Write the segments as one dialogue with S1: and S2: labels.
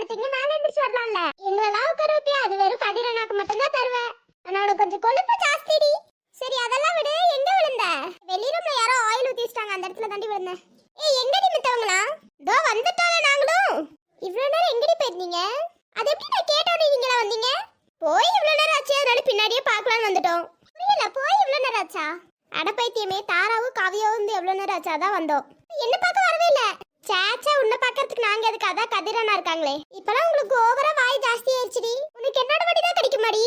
S1: வந்துட்டீங்க மேல எந்திரிச்சு வரலாம்ல. எங்களெல்லாம் உட்கார வைப்பியா? அது வெறும் கதிரனாக்கு மட்டும்தான் தருவேன். ஆனா கொஞ்சம் கொழுப்பு ஜாஸ்திடி. சரி அதெல்லாம் விடு. எங்க விழுந்த? வெளிரூம்ல யாரோ ஆயில் ஊத்திச்சிட்டாங்க அந்த இடத்துல தாண்டி விழுந்தேன். ஏய் எங்கடி மித்தவங்களா? தோ வந்துட்டோம்ல நாங்களும். இவ்வளவு நேரம் எங்கடி போயிருந்தீங்க? அது எப்படி நான் கேட்டோன்னே நீங்களா வந்தீங்க? போய் இவ்வளவு நேரம் ஆச்சு. அதனால பின்னாடியே பார்க்கலாம்னு வந்துட்டோம். புரியல போய் இவ்வளவு நேரம் ஆச்சா? அடப்பைத்தியமே தாராவும் காவியாவும் வந்து எவ்வளவு நேரம் ஆச்சா? தான் வந்தோம். என்ன பார்க்க சேச்சா உன்னை பார்க்கறதுக்கு நாங்க எதுக்கு? அதான் கதிரனா இருக்காங்களே. இப்பலாம் உங்களுக்கு ஓவரா வாய் ஜாஸ்தி ஆயிடுச்சுடி உனக்கு என்னோட வடி தான் கிடைக்குமாடி?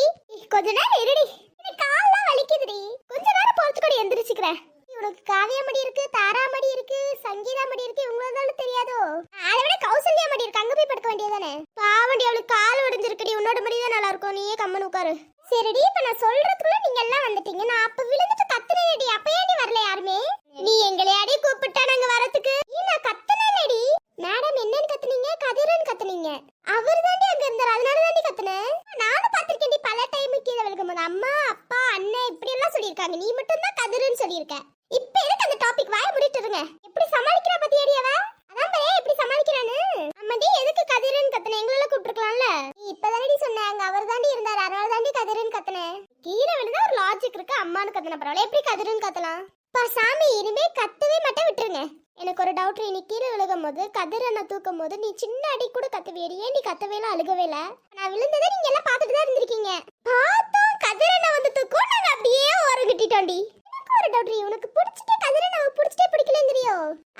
S1: கொஞ்ச நேரம் இருடி. எனக்கு கால்லாம் வலிக்குதுடி. கொஞ்ச நேரம் பொறுத்து கூட எந்திரிச்சுக்கிறேன் இவனுக்கு காவியா மடி இருக்கு தாரா மடி இருக்கு சங்கீதா மடி இருக்கு இவங்கள தெரியாதோ? அதை விட கௌசல்யா மடி இருக்கு. அங்க போய் படுக்க வேண்டியதானே பாவண்டி அவளுக்கு கால் உடைஞ்சிருக்குடி உன்னோட மடி தான் நல்லா இருக்கும். நீயே கம்மன் உட்காரு. சரிடி இப்ப நான் சொல்றதுக்குள்ள நீங்க எல்லாம் வந்துட்டீங்க. நான் அப்ப விழுந்துட்டு கத்துனேடி அப்ப ஏடி வரல யாருமே? நீ எங்களையாடி கூப்பிட்டா நாங்க வரத்துக்கு நீ நான் கத்துனேடி மேடம் என்னன்னு கத்துனீங்க கதிரன் கத்துனீங்க. அவர் தாண்டி அங்க இருந்தார் அதனால தாண்டி கத்துனேன் நானும் பாத்திருக்கேன்டி பல டைம் கீழே விழுகும் போது அம்மா அப்பா அண்ணன் இப்படி எல்லாம் சொல்லியிருக்காங்க. நீ மட்டும் தான் கதிரன்னு சொல்லியிருக்க. இப்ப எதுக்கு அந்த டாபிக் வாய முடிட்டு இருங்க? எப்படி சமாளிக்கிறா பத்தி அவ? அதான் எப்படி சமாளிக்கிறான்னு? அம்மாடி எதுக்கு கதிரன் கத்துன? எங்களால கூப்பிட்டுருக்கலாம்ல. நீ இப்பதானடி சொன்ன அங்க அவர் தாண்டி இருந்தார் அதனால தாண்டி கதிரன் கத்துனேன் கீழே விழுந்தா ஒரு லாஜிக் இருக்கு அம்மானு கத்துன பரவாயில்ல. எப்படி கதிரன் கத்தலாம்? அப்பா சாமி இனிமே கத்தவே மட்டும் விட்டுருங்க. எனக்கு ஒரு டவுட் நீ கீழே விழுகும் போது கதிரனை தூக்கும் போது நீ சின்ன அடி கூட கத்துவேடி ஏன் நீ கத்தவே இல்லை அழுகவே இல்லை நான் விழுந்ததை நீங்க எல்லாம் பார்த்துட்டு தான் இருந்திருக்கீங்க. பார்த்தோம் கதிரனை வந்து தூக்கும் நாங்க அப்படியே ஓரம் கட்டிட்டோண்டி. எனக்கு ஒரு டவுட் உனக்கு பிடிச்சிட்டே கதிரனை பிடிச்சிட்டே பிடிக்கலங்கிறியோ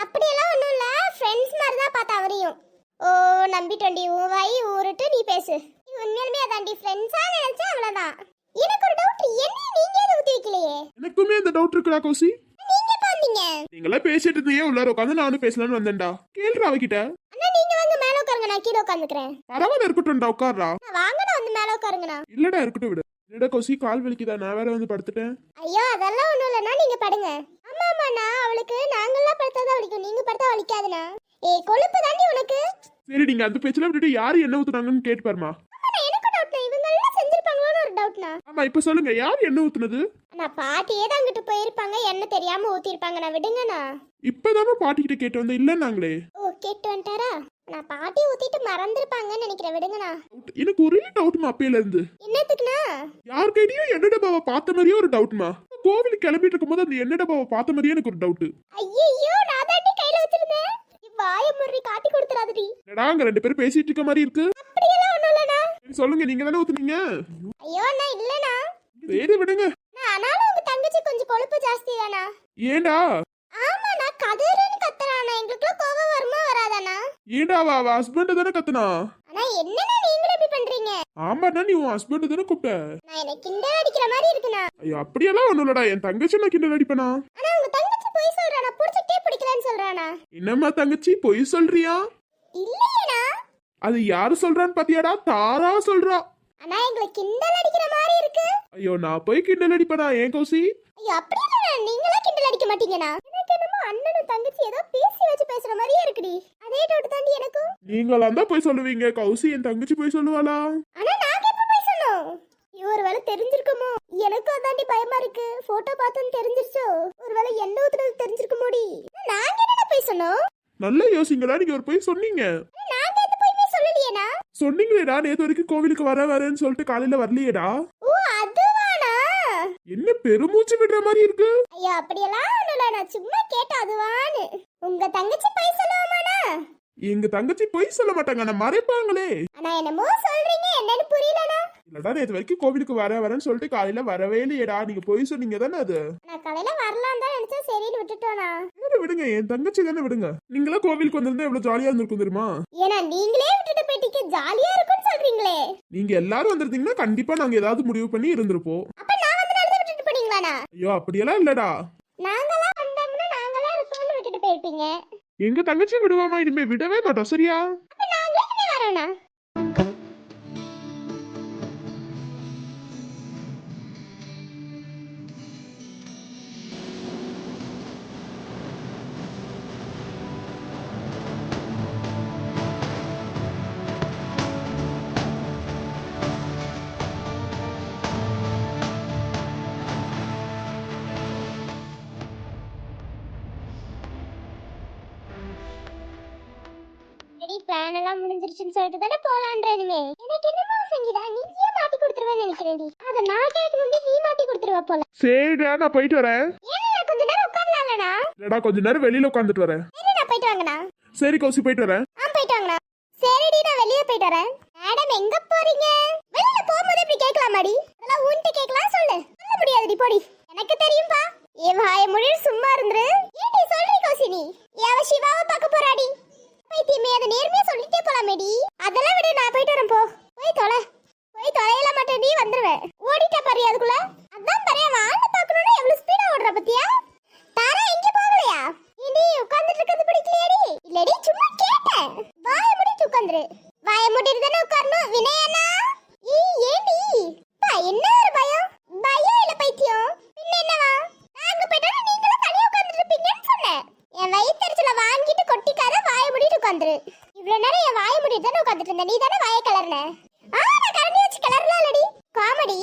S1: அப்படியெல்லாம் ஒன்றும் இல்லை ஃப்ரெண்ட்ஸ் மாதிரி தான் பார்த்தா அவரையும். ஓ நம்பிட்டோண்டி உன் வாய் ஊருட்டு நீ பேசு. உண்மையிலுமே அதாண்டி ஃப்ரெண்ட்ஸாக நினச்சா அவ்வளோதான் எனக்கு ஒரு டவுட் என்ன நீங்க எதுவும் ஊத்தி வைக்கலையே.
S2: எனக்குமே இந்த டவுட் இருக்குடா கௌசி.
S1: நீங்க எப்ப வந்தீங்க
S2: நீங்களாம் பேசிட்டு இருந்தீங்க உள்ளார உட்காந்து நானும் பேசலாம்னு வந்தேன்டா. கேளுடா அவகிட்ட.
S1: அண்ணா நீங்க வாங்க மேல உட்காருங்க நான் கீழே உட்காந்துக்கிறேன்.
S2: பரவாயில்ல இருக்கட்டும்டா உட்கார்றா.
S1: வாங்கடா வந்து மேல உட்காருங்கண்ணா.
S2: இல்லடா இருக்கட்டும் விடு. என்னடா கௌசி கால் வலிக்குதா? நான் வேற வந்து படுத்துட்டேன்.
S1: ஐயோ அதெல்லாம் ஒண்ணும் இல்லைண்ணா நீங்க படுங்க. ஆமா ஆமாண்ணா அவளுக்கு நாங்கெல்லாம் படுத்தாதான் வலிக்கும். நீங்க படுத்தா வலிக்காதுண்ணா. ஏய் கொழுப்பு தாண்டி உனக்கு?
S2: சரி நீங்க அந்த பேச்செல்லாம் விட்டுட்டு யாரு என்ன ஊத்துனாங்கன்னு கேட்டு பாருமா
S1: ஆமாண்ணா எனக்கு டவுட்ண்ணா இவங்க எல்லாம் ஒரு டவுட்ண்ணா
S2: ஆமா இப்ப சொல்லுங்க யார் என்ன ஊத்துனது?
S1: அண்ணா பாட்டியே தான் அங்கிட்டு போயிருப்பாங்க என்ன தெரியாம ஊத்திருப்பாங்கண்ணா விடுங்கண்ணா.
S2: இப்பதானே பாட்டிக்கிட்ட கேட்டு வந்தேன் இல்லன்னாங்களே.
S1: ஓ கேட்டு வந்துட்டாரா? நான் பாட்டி ஊத்திட்டு மறந்துருப்பாங்கன்னு நினைக்கிறேன் விடுங்கண்ணா.
S2: எனக்கு ஒரே டவுட்மா அப்பையில இருந்து
S1: என்னத்துக்குண்ணா?
S2: யார் கையிலயும் எண்ணெய் டப்பாவை பார்த்த மாதிரியே ஒரு டவுட்மா கோவிலுக்கு கிளம்பிட்டு இருக்கும்போது அந்த எண்ணெய் டப்பாவை பார்த்த மாதிரியே எனக்கு ஒரு டவுட்
S1: ஐயோ நான் தாண்டி கையில வச்சிருந்தேன். வாய முறி காட்டி கொடுத்துறாதடி.
S2: என்னடா அங்க ரெண்டு பேரும் பேசிட்டு இருக்க மாதிரி இருக்கு? சரி சொல்லுங்க நீங்க தானே ஊத்துனீங்க?
S1: ஐயோ அண்ணா இல்லண்ணா.
S2: சரி விடுங்க.
S1: ஆனாலும் உங்க தங்கச்சி கொஞ்சம் கொழுப்பு ஜாஸ்தி தானா
S2: ஏண்டா?
S1: ஆமாண்ணா கதிரன்னு கத்துறானா எங்களுக்குலாம் கோபம் வருமா வராதாண்ணா.
S2: ஏண்டா அவ? அவ ஹஸ்பண்ட் தானே கத்துனா?
S1: ஆனா என்னண்ணா நீங்களும் இப்படி பண்றீங்க?
S2: ஆமாண்ணா நீ உன் ஹஸ்பண்ட் தானே கூப்பிட்ட.
S1: நான் எனக்கு கிண்டல் அடிக்கிற மாதிரி இருக்குண்ணா.
S2: ஐயோ அப்படியெல்லாம் ஒண்ணும் இல்லடா. என் தங்கச்சி நான் கிண்டல் அடிப்பனா?
S1: ஆனா உங்க தங்கச்சி போய் சொல்றானா புடிச்சிட்டே பிடிக்கலன்னு சொல்றானா
S2: என்னம்மா தங்கச்சி பொய் சொல்றியா?
S1: இல்லையேண்ணா.
S2: அது யாரு சொல்றான்னு பாத்தியாடா? தாரா சொல்றா.
S1: ஆனா எங்களை கிண்டல் அடிக்கிற மாதிரி இருக்கு.
S2: ஐயோ நான் போய் கிண்டல் அடிப்பனா ஏன் கௌசி?
S1: ஐயோ அப்படி இல்லைண்ணா. நீங்களே கிண்டல் அடிக்க மாட்டீங்கண்ணா. எனக்கு என்னமோ அண்ணனும் தங்கச்சி ஏதோ பேசி வச்சு பேசுற மாதிரியே இருக்குடி. அதே டவுட் தாண்டி எனக்கும்.
S2: நீங்களாம் தான் போய் சொல்லுவீங்க. கௌசி என் தங்கச்சி போய் சொல்லுவாளா?
S1: ஆனா நாங்க எப்ப போய் இவர் வேலை தெரிஞ்சிருக்குமோ? எனக்கும் அதாண்டி பயமா இருக்கு. போட்டோ பார்த்தோன்னு தெரிஞ்சிருச்சோ? ஒருவேளை என்ன ஊத்துறது தெரிஞ்சிருக்குமோடி? நாங்க என்னடா போய் சொன்னோம்?
S2: நல்லா யோசிங்களா நீங்க ஒரு போய் சொன்னீங்க
S1: ஆனா நாங்க எந்த போயுமே சொல்லலையேனா
S2: சொன்னீங்களேடா நேத்து வரைக்கும் கோவிலுக்கு வர வரேன்னு சொல்லிட்டு காலையில வரலையேடா.
S1: ஓ அதுவானா
S2: என்ன பெருமூச்சு விடுற மாதிரி இருக்கு?
S1: ஐயோ அப்படியெல்லாம் ஒண்ணுல நான் சும்மா கேட்டேன் அதுவான்னு. உங்க தங்கச்சி போய் சொல்லுவாமாண்ணா
S2: எங்க தங்கச்சி பொய் சொல்ல மாட்டாங்க நான் மறைப்பாங்களே.
S1: ஆனா என்னமோ சொல்றீங்க என்னன்னு
S2: இல்லடா நேத்து வரைக்கும் கோவிலுக்கு வர வரேன்னு சொல்லிட்டு காலையில வரவே இல்லையேடா. நீங்க பொய் சொன்னீங்க தானே அது?
S1: நான் காலையில வரலாம் தான் நினைச்சேன். சரின்னு விட்டுட்டோண்ணா
S2: சரி விடுங்க. என் தங்கச்சி தானே விடுங்க. நீங்களா கோவிலுக்கு வந்திருந்தா எவ்வளவு ஜாலியா இருந்திருக்கும் தெரியுமா?
S1: ஏன்னா நீங்களே விட்டுட்டு போயிட்டீங்க. ஜாலியா இருக்கும்னு சொல்றீங்களே.
S2: நீங்க எல்லாரும் வந்திருந்தீங்கன்னா கண்டிப்பா நாங்க ஏதாவது முடிவு பண்ணி இருந்திருப்போம்.
S1: அப்ப நான் வந்து நடந்து விட்டுட்டு போனீங்களாண்ணா?
S2: ஐயோ அப்படியெல்லாம் இல்லடா.
S1: நாங்களாம் வந்தோம்னா நாங்களாம் இருக்கோம்னு விட்டுட்டு போயிருப்பீங்க.
S2: எங்க தங்கச்சி விடுவாமா? இனிமே விடவே மாட்டோம். சரியா?
S1: அப்ப நாங்களே இனிமே எல்லாம் முடிஞ்சிருச்சுன்னு சொல்லிட்டு தானே போலான்றதுமே எனக்கு என்னமா சங்கீதா நீயே மாட்டி கொடுத்துருவேன்னு நினைக்கிறேன் அத நான் கேட்க முன்னாடி நீ மாட்டி கொடுத்துருவ போல.
S2: சரிடா நான் போயிட்டு வரேன்.
S1: நான் கொஞ்ச நேரம் உட்காரலாம்லடா
S2: கொஞ்ச நேரம் வெளியில உட்காந்துட்டு வரேன்.
S1: சரி நான் போயிட்டு வாங்கண்ணா.
S2: சரி கௌசி போயிட்டு வரேன்.
S1: ஆ போயிட்டு வாங்கண்ணா. சரிடி நான் வெளியே போயிட்டு வரேன். மேடம் எங்க போறீங்க? வெளியில போகும்போது இப்படி கேட்கலாமாடி? அதெல்லாம் உன்கிட்ட கேட்கலாம் சொல்லு. சொல்ல முடியாதுடி போடி. எனக்கு தெரியும்பா. ஏ வாய மொழி சும்மா இருந்துரு ஏடி சொல்றி கௌசினி ஏவ சிவாவை பார்க்க போறாடி பைத்தியமே அதை நேர்மையா சொல்லிட்டே போலாமேடி அதெல்லாம் விடு நான் போயிட்டு வரேன் போ போய் தொலை போய் தொலையல மாட்டேன் நீ வந்துருவேன் ஓடிட்ட பாரு அதுக்குள்ள அதான் பாரு அவன் ஆண்டு பார்க்கணும்னா எவ்வளவு ஸ்பீடா ஓடுற பத்தியா தாரா எங்க போகலையா இனி உட்கார்ந்துட்டு இருக்கிறது பிடிக்கலையாடி இல்லடி சும்மா கேட்டேன் வாய மூடிட்டு உட்கார்ந்துரு வாய மூடிட்டு தானே உட்காரணும் வினயனா ஈ ஏண்டி பா என்ன ஒரு பயம் பயம் இல்ல பைத்தியம் பின்ன என்னவா நாங்க போயிட்டா நீங்களும் தனியா உட்கார்ந்துட்டு இருப்பீங்கன்னு சொன்னேன் என் வயிற்றுல வாங்கிட்டு கொட்டிக்காத வாய மூடிட்டு உட்கார்ந்துரு இவ்வளவு நேரம் என் வாய மூடிட்டு தானே உட்கார்ந்துட்டு இருந்த நீ தானே வாய கலர்ன ஆ நான் கரண்டி வச்சு கலர்லாம் இல்லடி. காமெடி.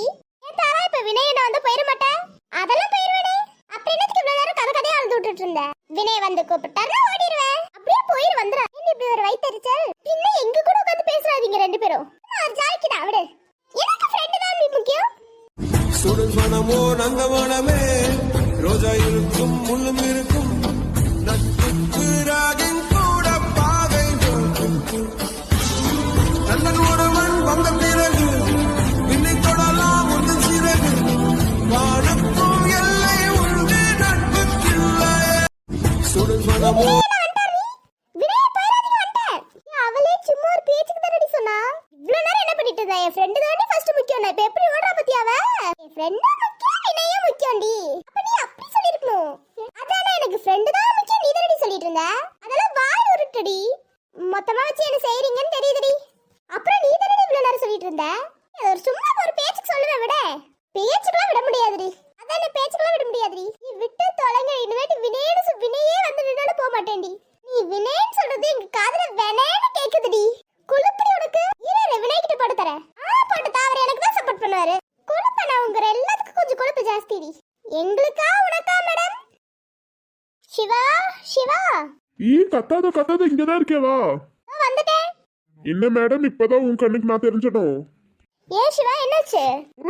S1: ஏன் தாரா இப்ப என்ன வந்து போயிட மாட்டேன்? அதெல்லாம் போயிருவேனே. அப்புறம் என்னத்துக்கு இவ்வளவு நேரம் கதை கதையா அழுது விட்டுட்டு இருந்த வினய் வந்து கூப்பிட்டாரு ஓடிடுவேன். அப்படியே போயிரு வந்துடுறேன் என்ன இப்படி ஒரு வயிற்றுச்சல் பின்ன எங்க கூட உட்காந்து பேசுறாதீங்க ரெண்டு பேரும். நான் ஜாலிக்கு நான் விடு. எனக்கு ஃப்ரெண்டு தான் முக்கியம்.
S3: சுடல் மனமோ நங்க மனமே. ரோஜா இருக்கும் முள்ளும் இருக்கும். நட்புக்கு ராகின் நன்னன் ஒருவன் வந்த பிறகு விண்ணை தொடலாம் உண்டு சிறகு. வானுக்கும் எல்லை உண்டு நட்புக்கில்லை. சுடல் மனமோ
S1: வினய் போயிடாதீங்க வந்துட்டேன் ஏன் அவளே சும்மா ஒரு பேச்சுக்கு தானடி சொன்னா இவ்வளவு நேரம் என்ன பண்ணிட்டு இருந்தா என் ஃப்ரெண்டு தானே ஃபர்ஸ்ட் முக்கியம் நான் இப்ப எப்படி ஓடுறா பத்தி அவ என் ஃப்ரெண்டும் முக்கியம் வினயும் முக்கியம்டி அப்ப நீ அப்படி சொல்லிருக்கணும் அதானே எனக்கு ஃப்ரெண்டு தான் முக்கியம் நீ தானடி சொல்லிட்டு இருந்த அதெல்லாம் வாய் உருட்டுடி மொத்தமா வச்சு என்ன செய்றீங்கன்னு தெரியுதுடி அப்புறம் நீ தானே இவ்வளவு நேரம் சொல்லிட்டு இருந்த இது ஒரு சும்மா ஒரு பேச்சுக்கு சொல்லுவேன் விட பேச்சுக்கெல்லாம் விட முடியாதுடி அதானே பேச்சுக்கெல்லாம் விட முடியாதுடி நீ விட்டு தொலைங்க இனிமேட்டு வினயன்னு சொ- வினயே வந்து நின்னாலும் போக மாட்டேன்டி நீ வினயன்னு சொல்றது எங்க காதுல வெனேன்னு கேக்குதுடி குளுப்படி உனக்கு இரு இரு, வினய் கிட்ட போட்டு தரேன் ஆ போட்டு தா, அவர் எனக்கு தான் சப்போர்ட் பண்ணுவாரு கொழுப்பு நான் உங்க எல்லாத்துக்கும் கொஞ்சம் கொழுப்பு ஜாஸ்திடி. எங்களுக்கா உனக்கா மேடம் சிவா சிவா?
S2: ஈ கத்தாத கத்தாத இங்கதான் இருக்கேவா
S1: இதோ வந்துட்டேன்.
S2: என்ன மேடம் இப்பதான் உன் கண்ணுக்கு நான் தெரிஞ்சிடும்
S1: ஏன் சிவா என்னாச்சு?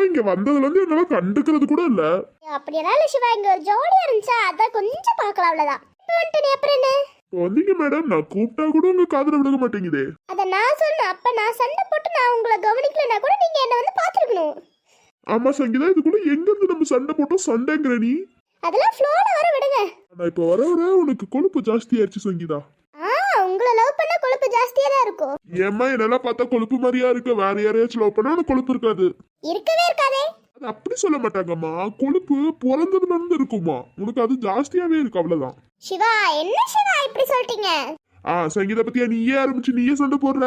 S2: இங்க வந்ததுல இருந்து என்னால கண்டுக்கிறது கூட இல்ல.
S1: அப்படியெல்லாம் இல்ல சிவா. இங்க ஒரு ஜோடியா இருந்துச்சா? அதான் கொஞ்சம் பார்க்கலாம் அவ்வளவுதான். வந்துட்டு அப்புறம் என்ன?
S2: வந்தீங்க மேடம் நான் கூப்பிட்டா கூட உங்க காதுல விழுக மாட்டேங்குதே.
S1: அத நான் சொன்னேன். அப்ப நான் சண்டை போட்டு நான் உங்களை கவனிக்கலனா கூட நீங்க என்ன வந்து பாத்துருக்கணும்
S2: ஆமா சங்கீதா இதுக்குள்ள எங்க இருந்து நம்ம சண்டை போட்டோம்? சண்டைங்கிற நீ.
S1: அதெல்லாம் ஃப்ளோல வர விடுங்க.
S2: ஆனா இப்ப வர வர உனக்கு கொழுப்பு ஜாஸ்தி ஆயிடுச்சு சங்கீதா.
S1: ஆ உங்களை லவ் பண்ண கொழுப்பு ஜாஸ்தியா தான் இருக்கும்.
S2: ஏம்மா என்னெல்லாம் பார்த்தா கொழுப்பு மாதிரியா இருக்கு? வேற யாரையாச்சும் லவ் பண்ணா உனக்கு கொழுப்பு இருக்காது.
S1: இருக்கவே இருக்காதே.
S2: அது அப்படி சொல்ல மாட்டாங்கம்மா. கொழுப்பு பிறந்ததுல இருந்து இருக்குமா உனக்கு அது ஜாஸ்தியாவே இருக்கு அவ்வளவுதான்.
S1: சிவா என்ன சிவா இப்படி சொல்லிட்டீங்க
S2: ஆ சங்கீதா பத்தியா நீயே ஆரம்பிச்சு நீயே சண்டை போடுற.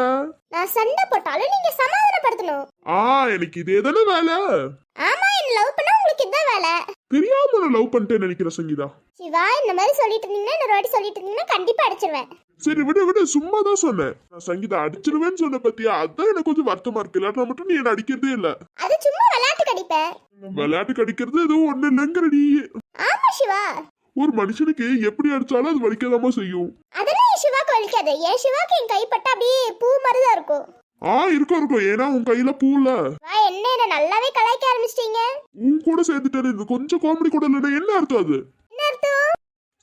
S1: நான் சண்டை போட்டாலும் நீங்க சமாதானப்படுத்தணும்.
S2: ஆ எனக்கு இதே தானே வேலை.
S1: ஆமா என்ன லவ் பண்ணா உங்களுக்கு இதான் வேலை.
S2: தெரியாம நான் லவ் பண்ணிட்டேன்னு நினைக்கிறேன் சங்கீதா.
S1: சிவா இந்த மாதிரி சொல்லிட்டு இருந்தீங்கன்னா இன்னொரு வாட்டி சொல்லிட்டு இருந்தீங்கன்னா கண்டிப்பா அடிச்சிருவேன்.
S2: சரி விடு விடு சும்மா தான் சொன்னேன். நான் சங்கீதா அடிச்சிருவேன்னு சொன்ன பத்தியா? அதான் எனக்கு கொஞ்சம் வருத்தமா இருக்கு. இல்லாட்டா மட்டும் நீ என்ன அடிக்கிறதே இல்ல.
S1: அது சும்மா விளையாட்டுக்கு அடிப்பேன்
S2: விளையாட்டுக்கு அடிக்கிறது எதுவும் ஒண்ணு இல்லைங்கிற நீ.
S1: ஆமா சிவா.
S2: ஒரு மனுஷனுக்கு எப்படி அடிச்சாலும் அது வலிக்கதாமா செய்யும்.
S1: அதெல்லாம் என் சிவாக்கு வலிக்காது என் சிவாக்கு என் கைப்பட்டா அப்படியே பூ மாதிரி தான் இருக்கும்.
S2: ஆ இருக்கும் இருக்கும். ஏன்னா உன் கையில பூ இல்ல
S1: என்ன என்ன நல்லாவே கலாய்க்க ஆரம்பிச்சிட்டீங்க?
S2: உன் கூட சேர்ந்துட்டேன் இது கொஞ்சம் காமெடி கூட இல்லைன்னா என்ன அர்த்தம் அது?
S1: என்ன அர்த்தம்?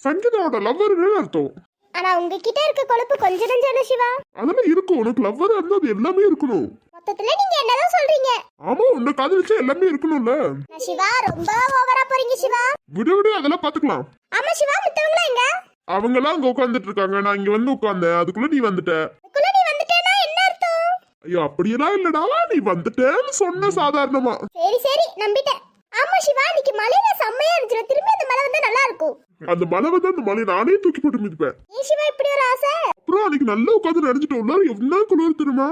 S2: சங்கீதாவோட லவ்வர் அர்த்தம்?
S1: ஆனா உங்ககிட்ட இருக்க கொழுப்பு கொஞ்சம் நஞ்சம் இல்ல சிவா.
S2: அதெல்லாம் இருக்கும். உனக்கு லவ்வர் இருந்தா அது எல்லாமே இருக்கணும்.
S1: மொத்தத்துல நீங்க என்னதான் சொல்றீங்க?
S2: ஆமா உன்னை காதலிச்சா எல்லாமே இருக்கணும்ல.
S1: சிவா ரொம்ப ஓவரா போறீங்க சிவா.
S2: விடு விடு. அதெல்லாம் பாத்துக்கலாம்.
S1: ஆமா சிவா மித்தவங்களா எங்க?
S2: அவங்க எல்லாம் அங்க உட்காந்துட்டு இருக்காங்க நான் இங்க வந்து உட்கார்ந்தேன். அதுக்குள்ள நீ வந்துட்ட.
S1: அதுக்குள்ள நீ வந்துட்டேனா என்ன அர்த்தம்?
S2: ஐயோ அப்படியெல்லாம் இல்லடா. நீ வந்துட்டேன்னு சொன்ன சாதாரணமா.
S1: சரி சரி நம்பிட்டேன். ஆமா சிவா இன்னைக்கு மலையில செம்மையா இருந்துச்சு திரும்பி அந்த மலை வந்தா நல்லா இருக்கும்.
S2: அந்த மலை வந்து அந்த மலை நானே தூக்கி போட்டு மிதிப்பேன்.
S1: ஏன் சிவா இப்படி ஒரு ஆசை?
S2: அப்புறம் அன்னைக்கு நல்லா உட்காந்து நினைச்சிட்டோம்ல எவ்வளவு குளிர் தெரியுமா?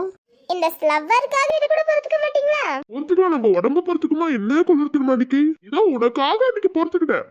S1: இந்த ஸ்லவ்வருக்காக இது கூட பொறுத்துக்க மாட்டீங்களா?
S2: பொறுத்துக்கலாம் நம்ம உடம்பு பொறுத்துக்குமா என்ன குளிர் தெரியுமா அன்னைக்கு? இதோ உனக்காக அன்னைக்கு பொறுத்துக்கிட்டேன்